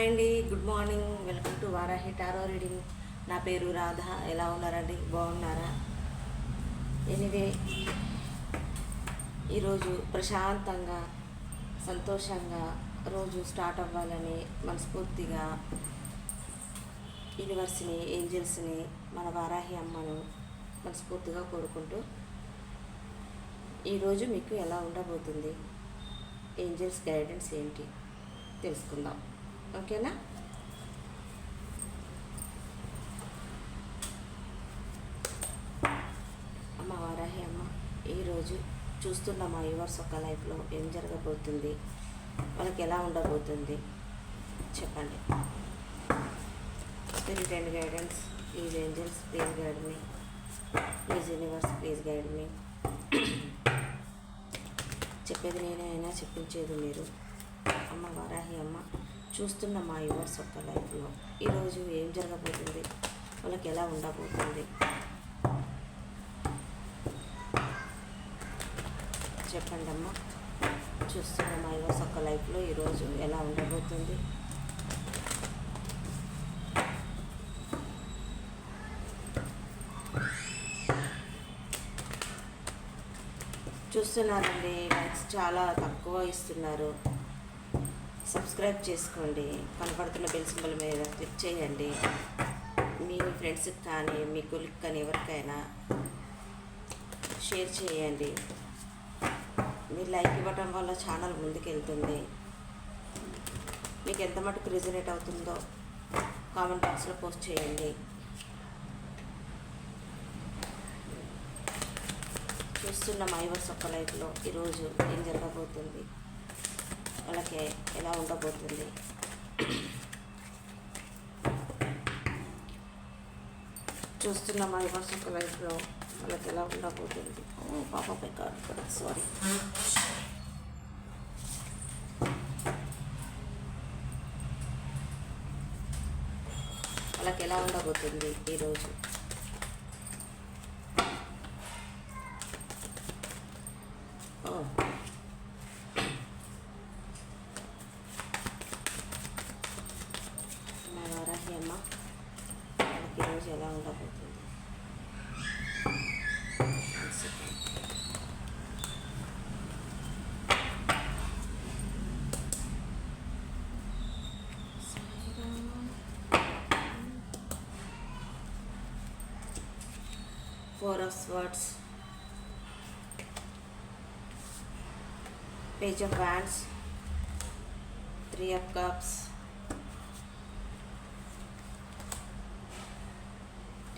Hi అండి. Good morning. Welcome to Varahi tarot reading. నా పేరు రాధ. ఎలా ఉన్నారండి? బాగున్నారా? ఎనివే ఈరోజు ప్రశాంతంగా సంతోషంగా రోజు స్టార్ట్ అవ్వాలని మనస్ఫూర్తిగా యూనివర్స్ని ఏంజల్స్ని మన వారాహి అమ్మను మనస్ఫూర్తిగా కోరుకుంటూ ఈరోజు మీకు ఎలా ఉండబోతుంది? ఏంజల్స్ గైడెన్స్ ఏంటి? తెలుసుకుందాం. ఓకేనా? అమ్మ వారాహి అమ్మ ఈరోజు చూస్తున్న మా యువర్స్ ఒక్క లైఫ్లో ఏం జరగబోతుంది? వాళ్ళకి ఎలా ఉండబోతుంది? చెప్పండి. Spirit and guidance please angels please guide me please universe please guide me చెప్పేది నేనే అయినా చెప్పించేది మీరు. అమ్మ వారాహి అమ్మ చూస్తున్న మా యువర్స్ ఒక్క లైఫ్లో ఈరోజు ఏం జరగబోతుంది? వాళ్ళకి ఎలా ఉండబోతుంది? చెప్పండి అమ్మా చూస్తున్న మా యువర్స్ ఒక్క లైఫ్లో ఈరోజు ఎలా ఉండబోతుంది? చూస్తున్నారండి లైక్స్ చాలా తక్కువ ఇస్తున్నారు. సబ్స్క్రైబ్ చేసుకోండి. కనపడుతున్న బెల్ సింబల్ మీద క్లిక్ చేయండి. మీ ఫ్రెండ్స్కి కానీ మీ కొలిక్ కానీ ఎవరికైనా షేర్ చేయండి. మీరు లైక్ ఇవ్వటం వల్ల ఛానల్ ముందుకెళ్తుంది. మీకు ఎంత మటుకు రిజనేట్ అవుతుందో కామెంట్ బాక్స్లో పోస్ట్ చేయండి. చూస్తున్న మైవర్స్ ఒక్క లైఫ్లో ఈరోజు ఏం జరగబోతుంది? వాళ్ళకి ఎలా ఉండబోతుంది. చూస్తున్న మా ఒక్క లైఫ్లో వాళ్ళకి ఎలా ఉండబోతుంది. పాప పాపపై కార్డు సారీ వాళ్ళకి ఎలా ఉండబోతుంది ఈరోజు ज़्यादा होती है four of swords page of wands three of cups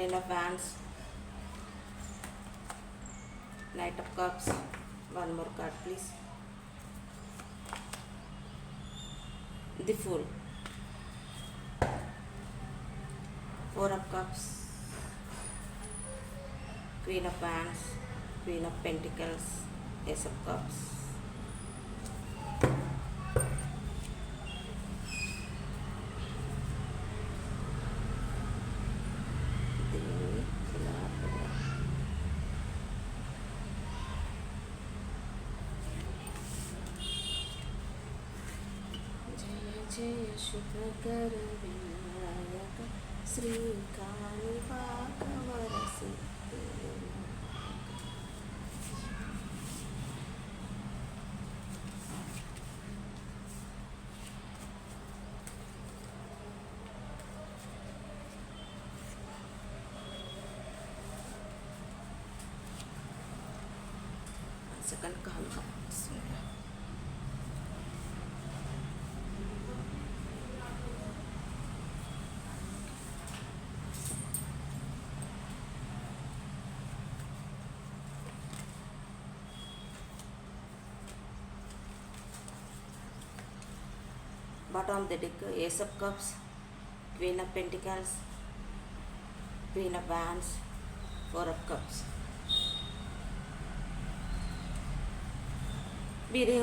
Ten of Wands, Knight of Cups. One more card, please. The Fool, Four of Cups, Queen of Wands, Queen of Pentacles, Ace of Cups. जय शुभकर विनायक श्रीकालिभागवरसि सकल का हल्का call వస్తుంది bottom of the deck ace of cups queen of pentacles queen of wands four of మీరు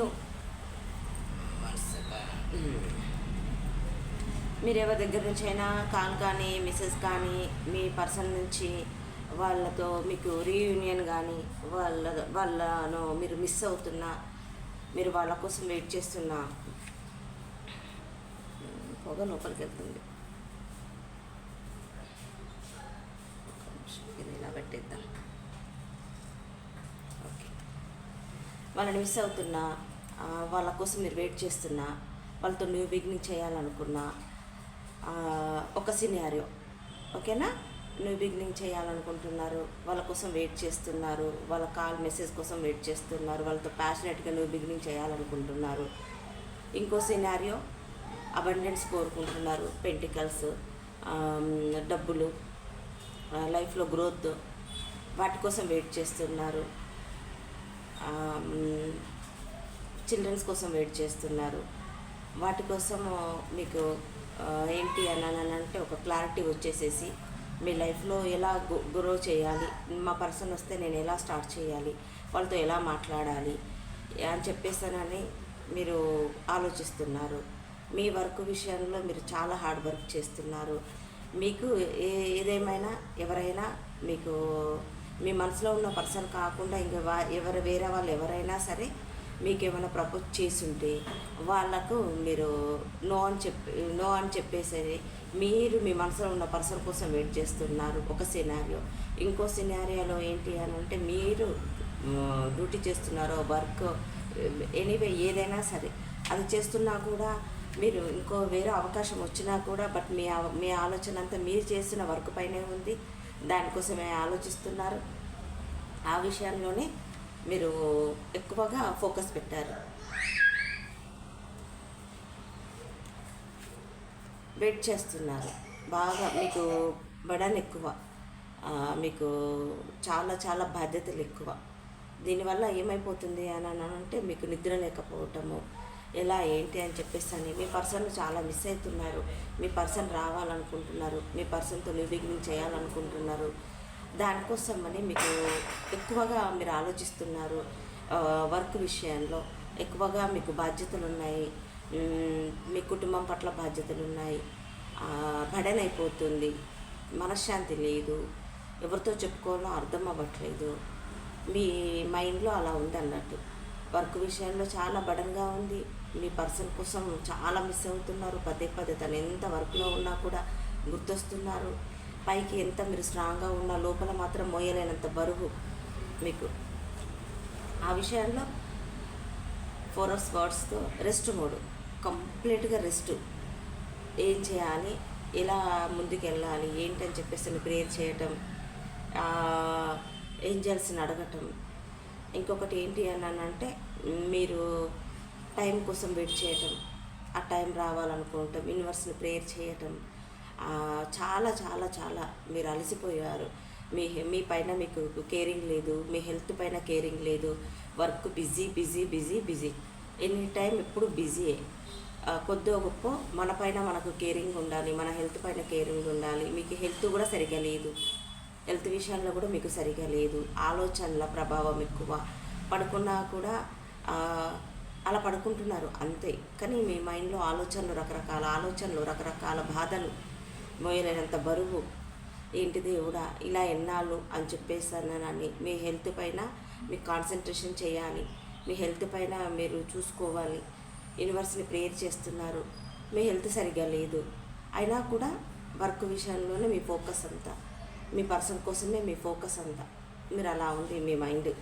మీరు ఎవరి దగ్గర నుంచి అయినా కాల్ కానీ మెసేజ్ కానీ మీ పర్సన్ నుంచి వాళ్ళతో మీకు రీయూనియన్ కానీ వాళ్ళ వాళ్ళను మీరు మిస్ అవుతున్నా మీరు వాళ్ళ కోసం వెయిట్ చేస్తున్నా పొగ లోపలికి వెళ్తుంది నిమిషం, ఇది ఇలా పెట్టేద్దాం. ఓకే. వాళ్ళని మిస్ అవుతున్నా వాళ్ళ కోసం మీరు వెయిట్ చేస్తున్నా వాళ్ళతో న్యూ బిగినింగ్ చేయాలనుకున్నా ఒక సినారియో ఓకేనా? న్యూ బిగినింగ్ చేయాలనుకుంటున్నారు వాళ్ళ కోసం వెయిట్ చేస్తున్నారు వాళ్ళ కాల్ మెసేజ్ కోసం వెయిట్ చేస్తున్నారు వాళ్ళతో ప్యాషనెట్గా న్యూ బిగినింగ్ చేయాలనుకుంటున్నారు. ఇంకో సినారియో అబండెన్స్ కోరుకుంటున్నారు పెంటికల్స్ డబ్బులు లైఫ్లో గ్రోత్ వాటి కోసం వెయిట్ చేస్తున్నారు. చిల్డ్రన్స్ కోసం వెయిట్ చేస్తున్నారు. వాటి కోసం మీకు ఏంటి అని అని అంటే ఒక క్లారిటీ వచ్చేసేసి మీ లైఫ్లో ఎలా గ్రో చేయాలి మా పర్సన్ వస్తే నేను ఎలా స్టార్ట్ చేయాలి వాళ్ళతో ఎలా మాట్లాడాలి అని చెప్పేసానని మీరు ఆలోచిస్తున్నారు. మీ వర్క్ విషయంలో మీరు చాలా హార్డ్ వర్క్ చేస్తున్నారు. మీకు ఏ ఏదేమైనా ఎవరైనా మీకు మీ మనసులో ఉన్న పర్సన్ కాకుండా ఇంకా వా ఎవరు వేరే వాళ్ళు ఎవరైనా సరే మీకు ఏమైనా ప్రపోజ్ చేసి ఉంటే వాళ్ళకు మీరు నో అని చెప్పి నో అని చెప్పేసేది మీరు మీ మనసులో ఉన్న పర్సన్ కోసం వెయిట్ చేస్తున్నారు ఒక సినారియో ఇంకో సినారియోలో ఏంటి అని అంటే మీరు డ్యూటీ చేస్తున్నారో వర్క్ ఎనీవే ఏదైనా సరే అది చేస్తున్నా కూడా మీరు ఇంకో వేరే అవకాశం వచ్చినా కూడా బట్ మీ మీ ఆలోచన అంతా మీరు చేసిన వర్క్ పైనే ఉంది. దానికోసమే ఆలోచిస్తున్నారు. ఆ విషయంలోనే మీరు ఎక్కువగా ఫోకస్ పెట్టారు. వెయిట్ చేస్తున్నారు. బాగా మీకు బడన్ ఎక్కువ. మీకు చాలా చాలా బాధ్యతలు ఎక్కువ. దీనివల్ల ఏమైపోతుంది అని అని అంటే మీకు నిద్ర లేకపోవటము ఎలా ఏంటి అని చెప్పేసి అని. మీ పర్సన్ చాలా మిస్ అవుతున్నారు. మీ పర్సన్ రావాలనుకుంటున్నారు. మీ పర్సన్తో న్యూ బిగినింగ్ చేయాలనుకుంటున్నారు. దానికోసం అని మీకు ఎక్కువగా మీరు ఆలోచిస్తున్నారు వర్క్ విషయంలో. ఎక్కువగా మీకు బాధ్యతలు ఉన్నాయి మీ కుటుంబం పట్ల బాధ్యతలు ఉన్నాయి బడన్ అయిపోతుంది మనశ్శాంతి లేదు. ఎవరితో చెప్పుకోవాలో అర్థం అవ్వట్లేదు. మీ మైండ్లో అలా ఉంది అన్నట్టు వర్క్ విషయంలో చాలా బడన్గా ఉంది. మీ పర్సన్ కోసం చాలా మిస్ అవుతున్నారు. పదే పదే తను ఎంత వర్క్లో ఉన్నా కూడా గుర్తొస్తున్నారు. పైకి ఎంత మీరు స్ట్రాంగ్గా ఉన్నా లోపల మాత్రం మోయలేనంత బరువు మీకు. ఆ విషయాల్లో ఫోర్ అవర్స్ వర్డ్స్తో రెస్ట్ మోడ్. కంప్లీట్గా రెస్ట్. ఏం చేయాలి? ఎలా ముందుకు వెళ్ళాలి ఏంటని చెప్పేసి ప్రేయర్ చేయటం ఏంజల్స్ని అడగటం. ఇంకొకటి ఏంటి అని అంటే మీరు టైం కోసం వెయిట్ చేయటం ఆ టైం రావాలనుకోవటం యూనివర్స్ని ప్రేయర్ చేయటం చాలా చాలా చాలా మీరు అలసిపోయారు. మీ మీ పైన మీకు కేరింగ్ లేదు మీ హెల్త్ పైన కేరింగ్ లేదు work busy busy busy busy. Any time ఎప్పుడు బిజీయే కొద్దో గొప్ప మన పైన మనకు కేరింగ్ ఉండాలి మన హెల్త్ పైన కేరింగ్ ఉండాలి. మీకు హెల్త్ కూడా సరిగా లేదు. హెల్త్ విషయంలో కూడా మీకు సరిగా లేదు. ఆలోచనల ప్రభావం ఎక్కువ. పడుకున్నా కూడా అలా పడుకుంటున్నారు అంతే. కానీ మీ మైండ్లో ఆలోచనలు రకరకాల ఆలోచనలు రకరకాల బాధలు మోయలేనంత బరువు. ఏంటి దేవుడా ఇలా ఎన్నాళ్ళు అని చెప్పేసానని మీ హెల్త్ పైన మీకు కాన్సన్ట్రేషన్ చేయాలి. మీ హెల్త్ పైన మీరు చూసుకోవాలి. యూనివర్స్ని ప్రేయర్ చేస్తున్నారు. మీ హెల్త్ సరిగ్గా లేదు. అయినా కూడా వర్క్ విషయంలోనే మీ ఫోకస్ అంతా. మీ పర్సన్ కోసమే మీ ఫోకస్ అంతా. మీరు అలా ఉంది మీ మైండ్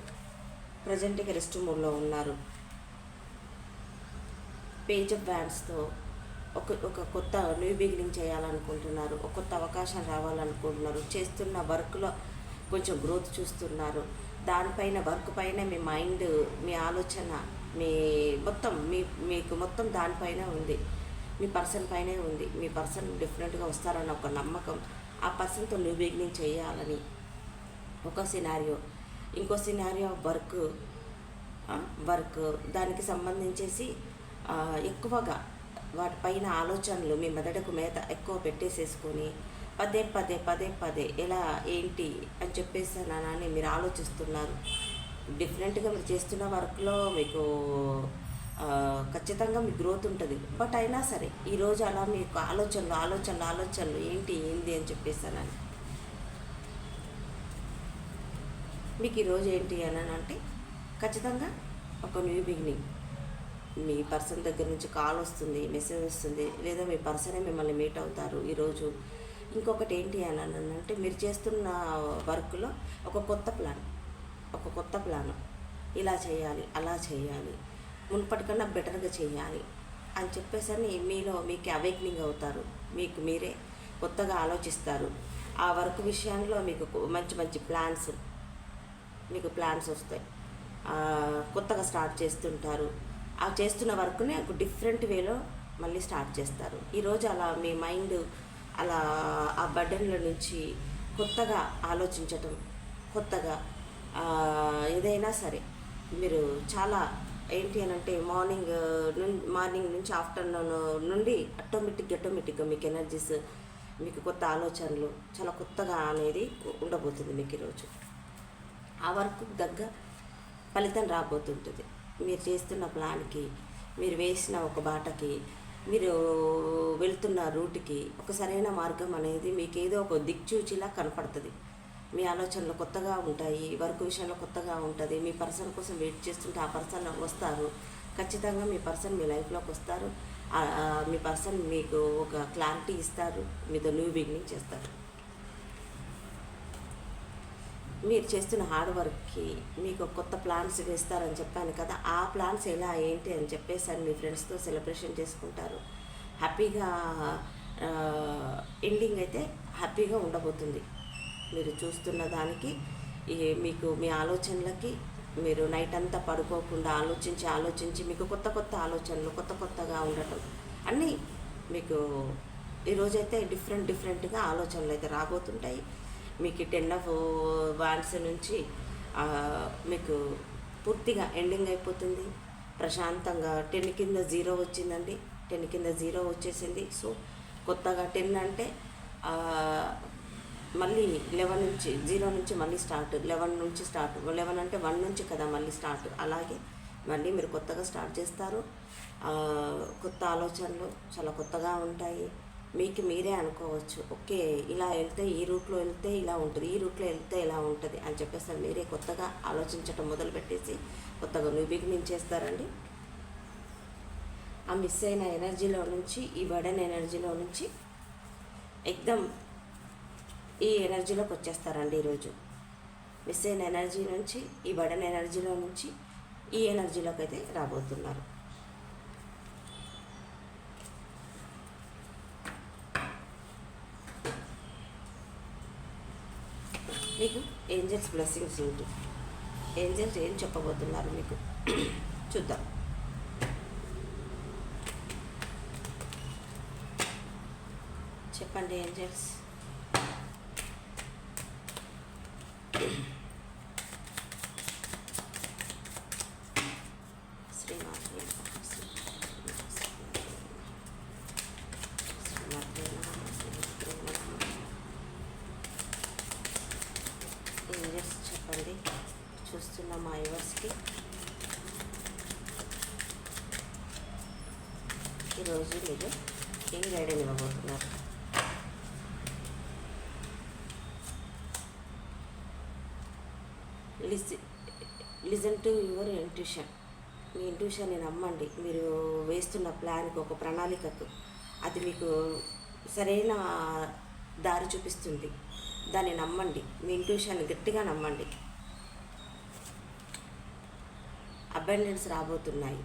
ప్రజెంట్గా రెస్ట్ మూడ్లో ఉన్నారు. పేజ్ ఆఫ్ బ్యాండ్స్తో ఒక ఒక కొత్త న్యూ బిగినింగ్ చేయాలనుకుంటున్నారు. ఒక కొత్త అవకాశం రావాలనుకుంటున్నారు. చేస్తున్న వర్క్లో కొంచెం గ్రోత్ చూస్తున్నారు. దానిపైన వర్క్ పైన మీ మైండ్ మీ ఆలోచన మీ మొత్తం మీ మీకు మొత్తం దానిపైన ఉంది. మీ పర్సన్ పైనే ఉంది. మీ పర్సన్ డిఫరెంట్గా వస్తారన్న ఒక నమ్మకం ఆ పర్సన్తో న్యూ బిగినింగ్ చేయాలని ఒక సినారియో. ఇంకో సినారియో వర్క్ వర్క్ దానికి సంబంధించేసి ఎక్కువగా వాటిపైన ఆలోచనలు మీ మెదడుకు మేత ఎక్కువ పెట్టేసేసుకొని పదే పదే పదే పదే ఎలా ఏంటి అని చెప్పేసానని మీరు ఆలోచిస్తున్నారు. డిఫరెంట్గా మీరు చేస్తున్న వర్క్లో మీకు ఖచ్చితంగా మీకు గ్రోత్ ఉంటుంది. బట్ అయినా సరే ఈరోజు అలా మీకు ఆలోచనలు ఆలోచనలు ఆలోచనలు ఏంటి ఏంది అని చెప్పేసానని మీకు ఈరోజు ఏంటి అని అంటే ఖచ్చితంగా ఒక న్యూ బిగినింగ్. మీ పర్సన్ దగ్గర నుంచి కాల్ వస్తుంది మెసేజ్ వస్తుంది లేదా మీ పర్సనే మిమ్మల్ని మీట్ అవుతారు ఈరోజు. ఇంకొకటి ఏంటి అని అంటే మీరు చేస్తున్న వర్క్లో ఒక కొత్త ప్లాన్ ఒక కొత్త ప్లాన్. ఇలా చేయాలి అలా చేయాలి మునుపటికన్నా బెటర్గా చేయాలి అని చెప్పేసరి మీలో మీకు అవేక్నింగ్ అవుతారు. మీకు మీరే కొత్తగా ఆలోచిస్తారు. ఆ వర్క్ విషయంలో మీకు మంచి మంచి ప్లాన్స్ మీకు ప్లాన్స్ వస్తాయి. కొత్తగా స్టార్ట్ చేస్తుంటారు. ఆ చేస్తున్న వర్క్ని ఒక డిఫరెంట్ వేలో మళ్ళీ స్టార్ట్ చేస్తారు. ఈరోజు అలా మీ మైండ్ అలా ఆ బర్డన్ల నుంచి కొత్తగా ఆలోచించటం కొత్తగా ఏదైనా సరే మీరు చాలా ఏంటి అని అంటే మార్నింగ్ మార్నింగ్ నుంచి ఆఫ్టర్నూన్ నుండి ఆటోమేటిక్గా ఆటోమేటిక్గా మీకు ఎనర్జీస్ మీకు కొత్త ఆలోచనలు చాలా కొత్తగా అనేది ఉండబోతుంది మీకు ఈరోజు ఆ వర్క్ తగ్గ ఫలితం రాబోతుంటుంది. మీరు చేస్తున్న ప్లాన్కి మీరు వేసిన ఒక బాటకి మీరు వెళ్తున్న రూట్కి ఒక సరైన మార్గం అనేది మీకు ఏదో ఒక దిక్చూచిలా కనపడుతుంది. మీ ఆలోచనలు కొత్తగా ఉంటాయి వర్క్ విషయంలో కొత్తగా ఉంటుంది మీ పర్సన్ కోసం వెయిట్ చేస్తుంటే ఆ పర్సన్ వస్తారు. ఖచ్చితంగా మీ పర్సన్ మీ లైఫ్లోకి వస్తారు. మీ పర్సన్ మీకు ఒక క్లారిటీ ఇస్తారు మీతో న్యూ బిగినింగ్ చేస్తారు. మీరు చేస్తున్న హార్డ్ వర్క్కి మీకు కొత్త ప్లాన్స్ వేస్తారని చెప్పాను కదా ఆ ప్లాన్స్ ఎలా ఏంటి అని చెప్పేసి అని మీ ఫ్రెండ్స్తో సెలబ్రేషన్ చేసుకుంటారు. హ్యాపీగా ఎండింగ్ అయితే హ్యాపీగా ఉండబోతుంది. మీరు చూస్తున్న దానికి ఈ మీకు మీ ఆలోచనలకి మీరు నైట్ అంతా పడుకోకుండా ఆలోచించి ఆలోచించి మీకు కొత్త కొత్త ఆలోచనలు కొత్త కొత్తగా ఉండటం అన్నీ మీకు ఈరోజైతే డిఫరెంట్ డిఫరెంట్గా ఆలోచనలు అయితే రాబోతుంటాయి. మీకు టెన్ ఆఫ్ వాన్స్ నుంచి మీకు పూర్తిగా ఎండింగ్ అయిపోతుంది. ప్రశాంతంగా టెన్ కింద జీరో వచ్చిందండి. టెన్ కింద జీరో వచ్చేసింది. సో కొత్తగా టెన్ అంటే మళ్ళీ లెవెన్ నుంచి జీరో నుంచి మళ్ళీ స్టార్ట్ లెవెన్ నుంచి స్టార్ట్ లెవెన్ అంటే వన్ నుంచి కదా మళ్ళీ స్టార్ట్. అలాగే మళ్ళీ మీరు కొత్తగా స్టార్ట్ చేస్తారు. కొత్త ఆలోచనలు చాలా కొత్తగా ఉంటాయి. మీకు మీరే అనుకోవచ్చు ఓకే ఇలా వెళ్తే ఈ రూట్లో వెళ్తే ఇలా ఉంటుంది ఈ రూట్లో వెళ్తే ఇలా ఉంటుంది అని చెప్పేసి మీరే కొత్తగా ఆలోచించటం మొదలు పెట్టేసి కొత్తగా నువ్వు బిగినింగ్ చేస్తారండి ఆ మిస్ అయిన ఎనర్జీలో నుంచి ఈ బడన్ ఎనర్జీలో నుంచి ఎక్దమ్ ఈ ఎనర్జీలోకి వచ్చేస్తారండి ఈరోజు. మిస్ అయిన ఎనర్జీ నుంచి ఈ బడన్ ఎనర్జీలో నుంచి ఈ ఎనర్జీలోకి అయితే రాబోతున్నారు. మీకు ఏంజల్స్ బ్లెస్సింగ్స్ ఏంటి ఏంజల్స్ ఏం చెప్పబోతున్నారు మీకు? చూద్దాం. చెప్పండి ఏంజల్స్. లిసి లిజన్ టు యువర్ ఇంట్యూషన్. మీ ఇంట్యూషన్ని నమ్మండి. మీరు వేస్తున్న ప్లాన్కి ఒక ప్రణాళికకు అది మీకు సరైన దారి చూపిస్తుంది. దాన్ని నమ్మండి. మీ ఇంట్యూషన్ గట్టిగా నమ్మండి. అబండెన్స్ రాబోతున్నాయి.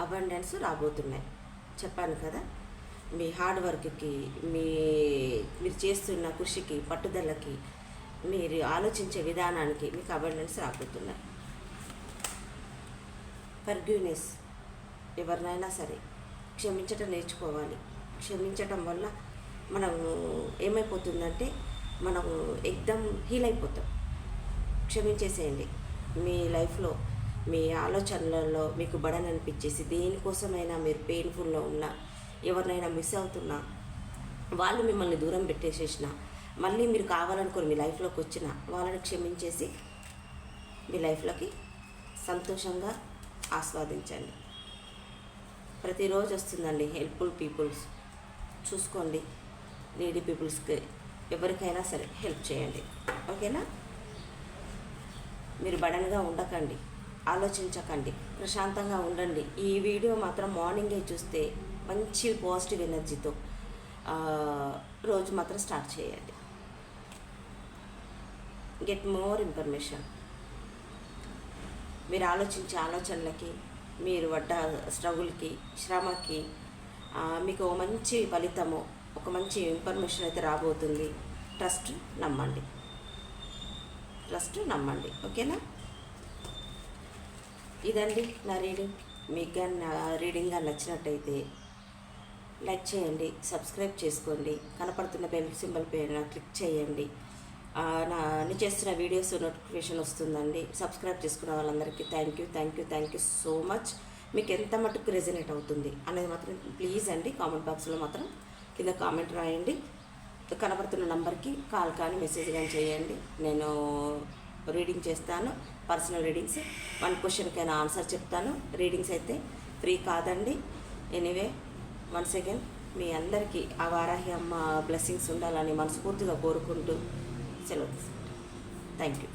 అబండెన్స్ రాబోతున్నాయి. చెప్పాను కదా మీ హార్డ్ వర్క్కి మీ మీరు చేస్తున్న కృషికి పట్టుదలకి మీరు ఆలోచించే విధానానికి మీకు అబండెన్స్ రాబోతున్నాయి. ఫర్గ్యూనెస్ ఎవరినైనా సరే క్షమించటం నేర్చుకోవాలి. క్షమించటం వల్ల మనం ఏమైపోతుందంటే మనం ఎగ్దమ్ హీల్ అయిపోతాం. క్షమించేసేయండి. మీ లైఫ్లో మీ ఆలోచనలలో మీకు బడన్ అనిపించేసి దేనికోసమైనా మీరు పెయిన్ఫుల్లో ఉన్నా ఎవరినైనా మిస్ అవుతున్నా వాళ్ళు మిమ్మల్ని దూరం పెట్టేసేసిన మళ్ళీ మీరు కావాలనుకుని మీ లైఫ్లోకి వచ్చిన వాళ్ళని క్షమించేసి మీ లైఫ్లోకి సంతోషంగా ఆస్వాదించండి. ప్రతిరోజు వస్తుందండి హెల్ప్ఫుల్ పీపుల్స్. చూసుకోండి. నీడీ పీపుల్స్కి ఎవరికైనా సరే హెల్ప్ చేయండి. ఓకేనా? మీరు బడన్గా ఉండకండి. ఆలోచించకండి. ప్రశాంతంగా ఉండండి. ఈ వీడియో మాత్రం మార్నింగే చూస్తే మంచి పాజిటివ్ ఎనర్జీతో రోజు మాత్రం స్టార్ట్ చేయండి. గెట్ మోర్ ఇన్ఫర్మేషన్ మీరు ఆలోచించే ఆలోచనలకి మీరు పడ్డ స్ట్రగుల్కి శ్రమకి మీకు ఒక మంచి ఫలితము ఒక మంచి ఇన్ఫర్మేషన్ అయితే రాబోతుంది. ట్రస్ట్ నమ్మండి. ట్రస్ట్ నమ్మండి. ఓకేనా? ఇదండి నా రీడింగ్ మీకు కానీ నా రీడింగ్ కానీ నచ్చినట్టయితే లైక్ చేయండి సబ్స్క్రైబ్ చేసుకోండి. కనపడుతున్న బెల్ సింబల్ పైన క్లిక్ చేయండి. నా నేను చేస్తున్న వీడియోస్ నోటిఫికేషన్ వస్తుందండి. సబ్స్క్రైబ్ చేసుకున్న వాళ్ళందరికీ thank you thank you thank you so much మీకు ఎంత మటుకు రెజనేట్ అవుతుంది అనేది మాత్రం ప్లీజ్ అండి కామెంట్ బాక్స్లో మాత్రం కింద కామెంట్ రాయండి. కనబడుతున్న నంబర్కి కాల్ కానీ మెసేజ్ కానీ చేయండి. నేను రీడింగ్ చేస్తాను పర్సనల్ రీడింగ్స్ వన్ క్వశ్చన్కైనా ఆన్సర్ చెప్తాను. రీడింగ్స్ అయితే ఫ్రీ కాదండి. ఎనీవే వన్స్ అగైన్ మీ అందరికీ ఆ వారాహి అమ్మ బ్లెస్సింగ్స్ ఉండాలని మనస్ఫూర్తిగా కోరుకుంటూ సెలవు థ్యాంక్ యూ